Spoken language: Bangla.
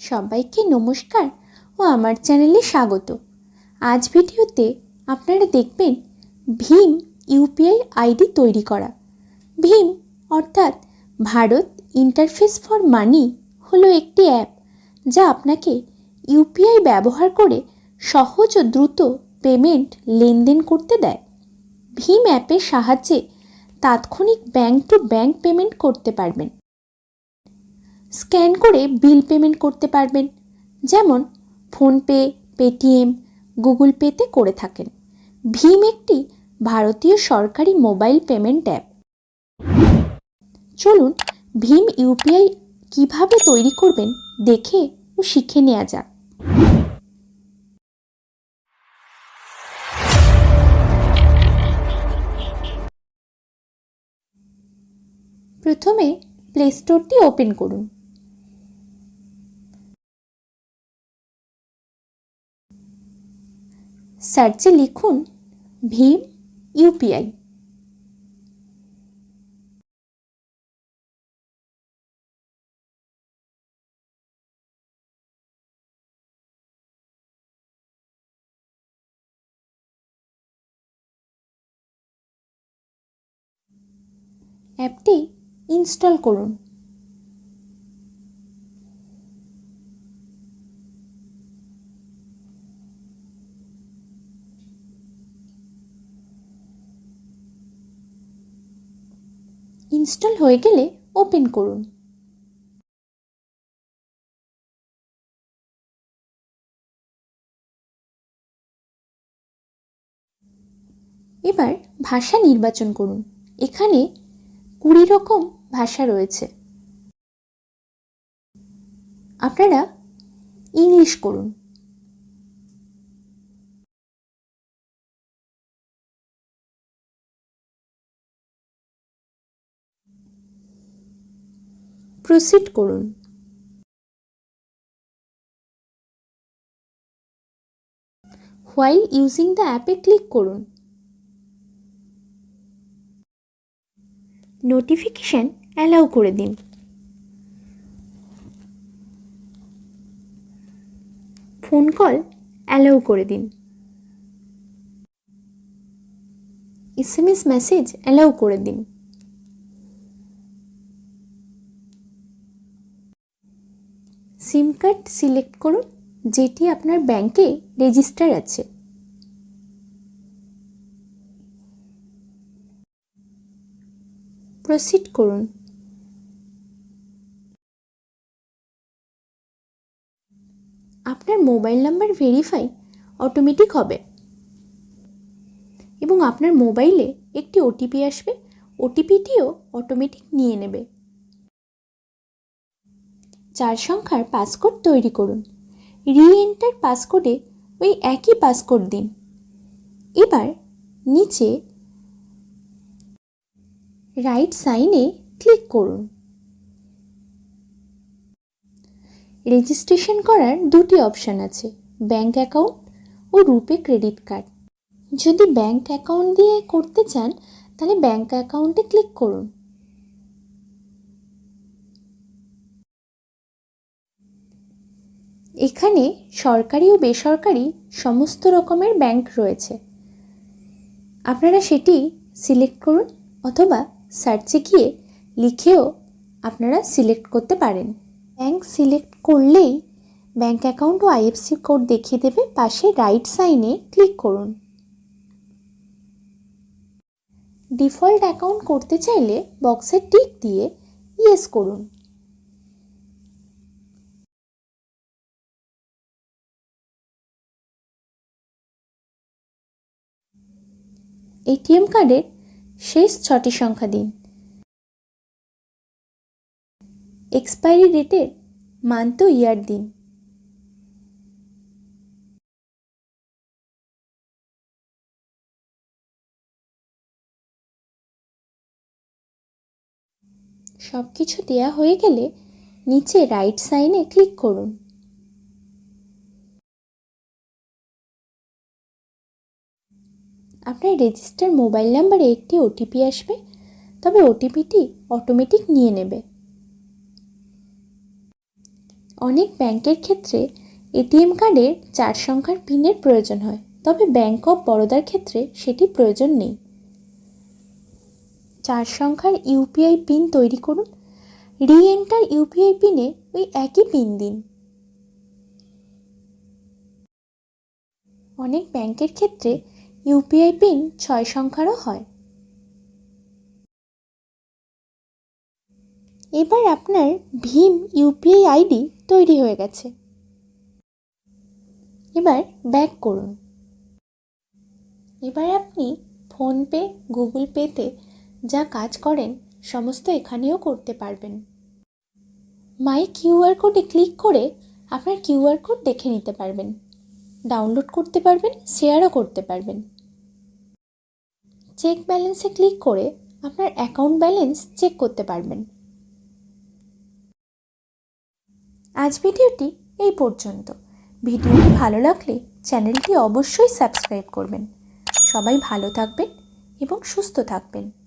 সবাইকে নমস্কার ও আমার চ্যানেলে স্বাগত। আজ ভিডিওতে আপনারা দেখবেন ভীম ইউপিআই আইডি তৈরি করা। ভীম অর্থাৎ ভারত ইন্টারফেস ফর মানি হলো একটি অ্যাপ যা আপনাকে ইউপিআই ব্যবহার করে সহজ ও দ্রুত পেমেন্ট লেনদেন করতে দেয়। ভীম অ্যাপের সাহায্যে তাৎক্ষণিক ব্যাংক টু ব্যাংক পেমেন্ট করতে পারবেন। স্ক্যান করে বিল পেমেন্ট করতে পারবেন। যেমন ফোনপে, পেটিএম, গুগল পেতে করে থাকেন। ভীম একটি ভারতীয় সরকারি মোবাইল পেমেন্ট অ্যাপ। চলুন ভীম ইউপিআই কীভাবে তৈরি করবেন দেখে ও শিখে নেওয়া যাক। প্রথমে প্লে স্টোরটি ওপেন করুন। সার্চে লিখুন ভীম ইউপিআই। অ্যাপটি ইনস্টল করুন। ইনস্টল হয়ে গেলে ওপেন করুন। এবার ভাষা নির্বাচন করুন। এখানে কুড়ি রকম ভাষা রয়েছে। আপনারা ইংলিশ করুন। প্রসিড করুন। হোয়াইল ইউজিং দ্য অ্যাপে ক্লিক করুন। নোটিফিকেশান অ্যালাউ করে দিন। ফোন কল অ্যালাউ করে দিন। S M S message allow করে দিন। সিম কার্ড সিলেক্ট করুন, যেটি আপনার ব্যাংকে রেজিস্টার আছে। প্রসিড করুন। আপনার মোবাইল নাম্বার ভেরিফাই অটোমেটিক হবে এবং আপনার মোবাইলে একটি ওটিপি আসবে ওটিপিটিও অটোমেটিক নিয়ে নেবে। চার সংখ্যার পাসকোড তৈরি করুন। রি এন্টার পাসকোডে ওই একই পাসকোড দিন। এবার নিচে রাইট সাইনে ক্লিক করুন। রেজিস্ট্রেশন করার দুটি অপশান আছে ব্যাংক অ্যাকাউন্ট ও রুপে ক্রেডিট কার্ড যদি ব্যাংক অ্যাকাউন্ট দিয়ে করতে চান, তাহলে ব্যাংক অ্যাকাউন্টে ক্লিক করুন। এখানে সরকারি ও বেসরকারি সমস্ত রকমের ব্যাংক রয়েছে। আপনারা সেটি সিলেক্ট করুন অথবা সার্চে গিয়ে লিখেও আপনারা সিলেক্ট করতে পারেন। ব্যাংক সিলেক্ট করলেই ব্যাংক অ্যাকাউন্ট ও আইএফসি কোড দেখিয়ে দেবে, পাশে রাইট সাইনে ক্লিক করুন। ডিফল্ট অ্যাকাউন্ট করতে চাইলে বক্সের টিক দিয়ে ইয়েস করুন। এটিএম কার্ডের শেষ ছটি সংখ্যা দিন। এক্সপায়ারি ডেটের মান্থ ইয়ার দিন। সব কিছু দেয়া হয়ে গেলে নিচে রাইট সাইনে ক্লিক করুন। আপনার রেজিস্টার মোবাইল নাম্বারে একটি ওটিপি আসবে, তবে ওটিপিটি অটোমেটিক নিয়ে নেবে। অনেক ব্যাংকের ক্ষেত্রে এটিএম কার্ডের চার সংখ্যার পিনের প্রয়োজন হয়, তবে ব্যাংক অফ বরোদার ক্ষেত্রে সেটি প্রয়োজন নেই। চার সংখ্যার ইউপিআই পিন তৈরি করুন। রি এন্টার ইউপিআই পিনে ওই একই পিন দিন। অনেক ব্যাংকের ক্ষেত্রে ইউপিআই পিন ছয় সংখ্যারও হয়। এবার আপনার ভীম ইউপিআই আইডি তৈরি হয়ে গেছে। এবার ব্যাক করুন। এবার আপনি ফোনপে, গুগল পেতে যা কাজ করেন সমস্ত এখানেও করতে পারবেন। মাই কিউআর কোডে ক্লিক করে আপনার কিউআর কোড দেখে নিতে পারবেন। ডাউনলোড করতে পারবেন, শেয়ারও করতে পারবেন। চেক ব্যালেন্সে ক্লিক করে আপনার অ্যাকাউন্ট ব্যালেন্স চেক করতে পারবেন। আজ ভিডিওটি এই পর্যন্ত। ভিডিওটি ভালো লাগলে চ্যানেলটি অবশ্যই সাবস্ক্রাইব করবেন। সবাই ভালো থাকবেন এবং সুস্থ থাকবেন।